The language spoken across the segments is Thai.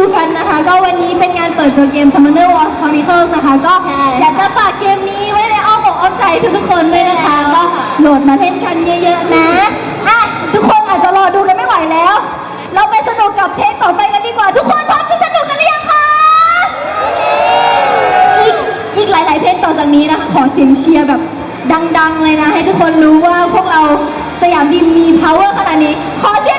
ูกันนะคะ ก็วันนี้เป็นงานเปิดตัวเกม Summoner Wars Chronicles นะคะ ก็อยากจะฝากเกมนี้ไว้ในอ้อมอกอ้อมใจทุกทุกคนด้วยนะคะ ก็โหลดมาเล่นกันเยอะๆนะอะทุกคนอาจจะรอดูกันไม่ไหวแล้ว เราไปสนุกกับเพลงต่อไปกันดีกว่า ทุกคนพร้อมจะสนุกกันหรือยังคะอีกอีกหลาย ๆ เพลงต่อจากนี้นะคะ ขอเสียงเชียร์แบบดัง ๆ เลยนะ ให้ทุกคนรู้ว่าพวกเราสยามดีมี power ขนาดนี้ ขอเสียง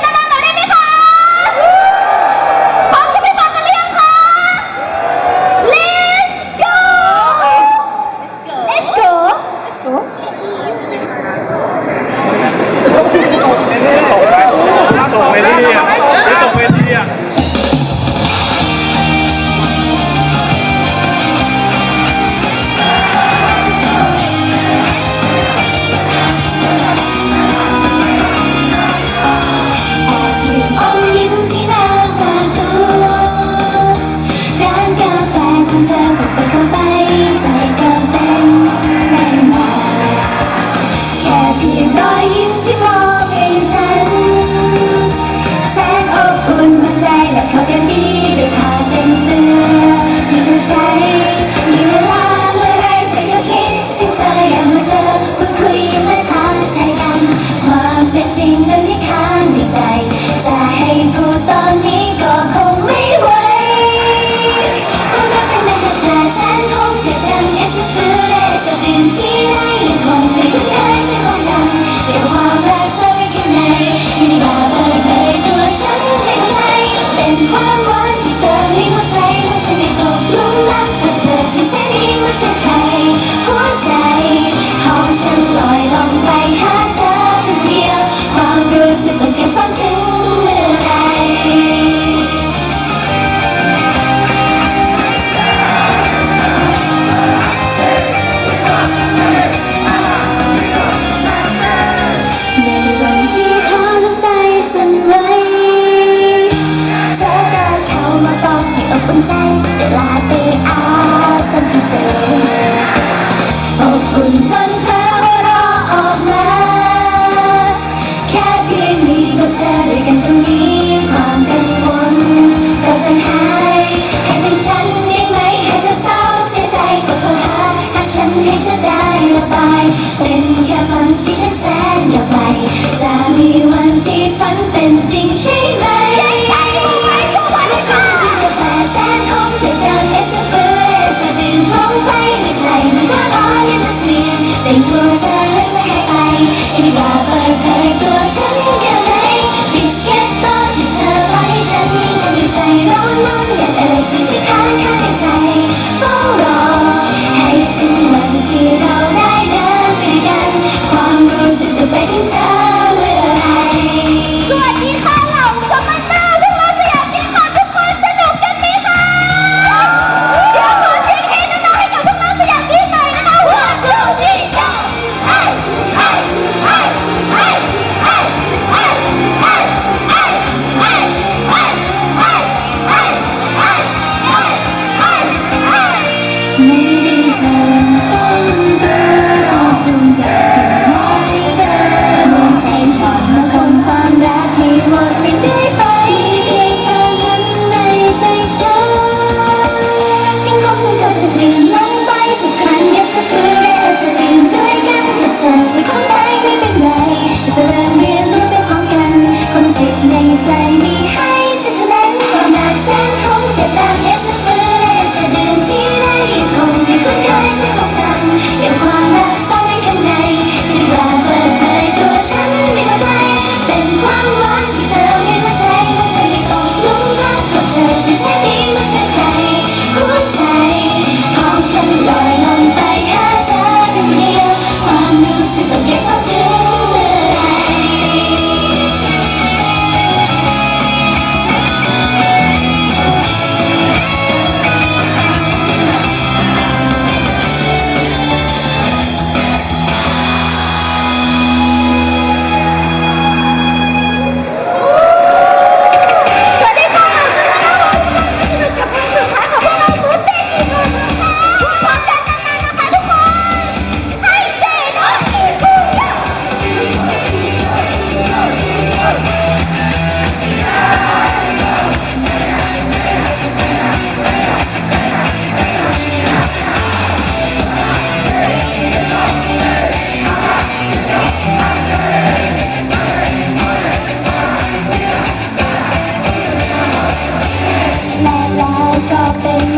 authentic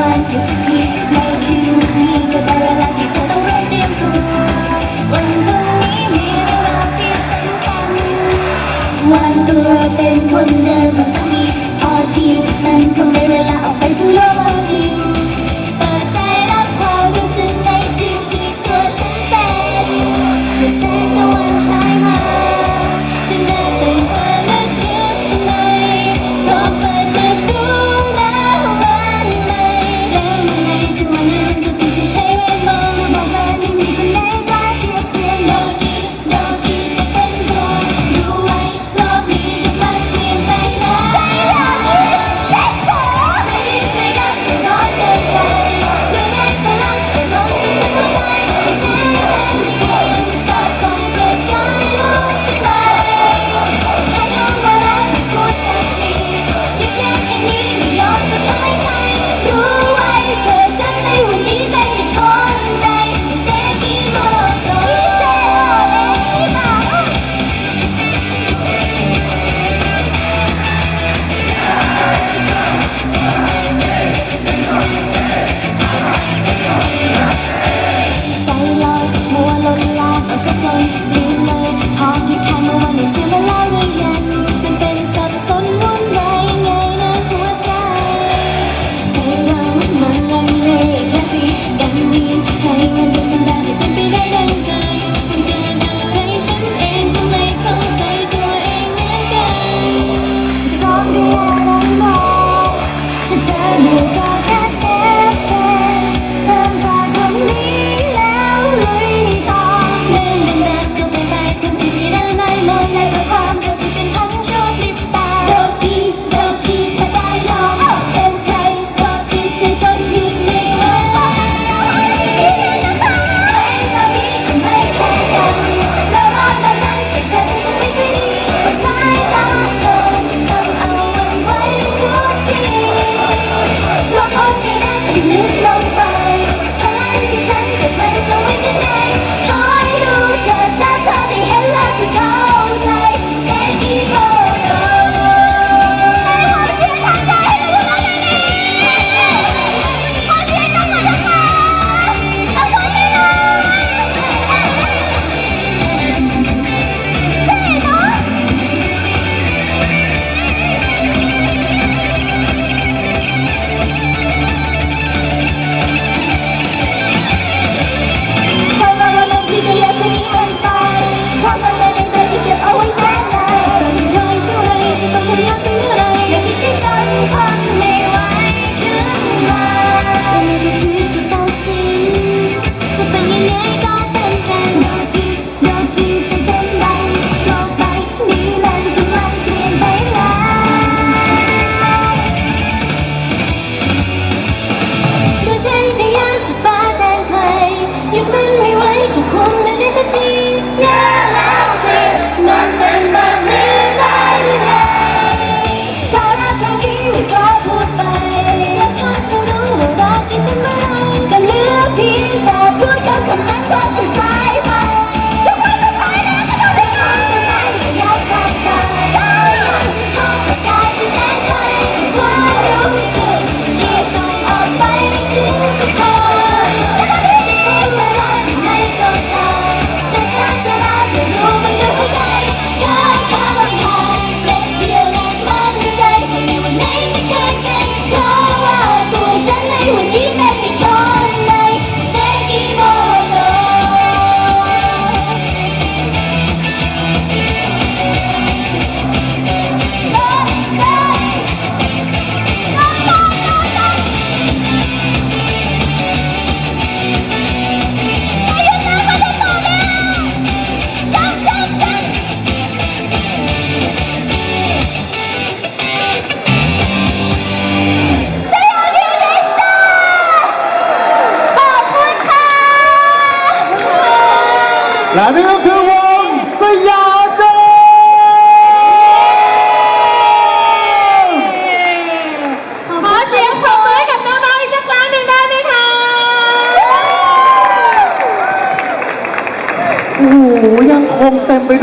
วันอีกสักทีในที่นี้ก็ได้เวลที่เธอต้องเริ่มเตรียมตัววันพรุ่งนี้มีเรองที่สำคัญวันตัวเป็นคนเดิ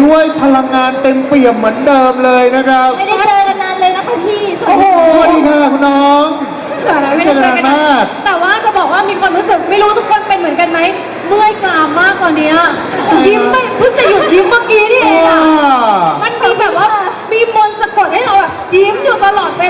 ด้วยพลังงานเต็มเปี่ยมเหมือนเดิมเลยนะครับไม่ได้เจอกันนานเลยนะคะพี่โอ้โหสวัสดีค่ะคุณน้องไม่ได้เจอกันมาก แต่ว่าจะบอกว่ามีความรู้สึกไม่รู้ทุกคนเป็นเหมือนกันไหมเมื่อยกรามมากกว่านี้ยิ้มไม่เพิ่งจะหยุดยิ้มเมื่อกี้นี่เองว้าอะมันมีแบบว่ามีมนต์สะกดให้เราแบบยิ้มอยู่ตลอดเว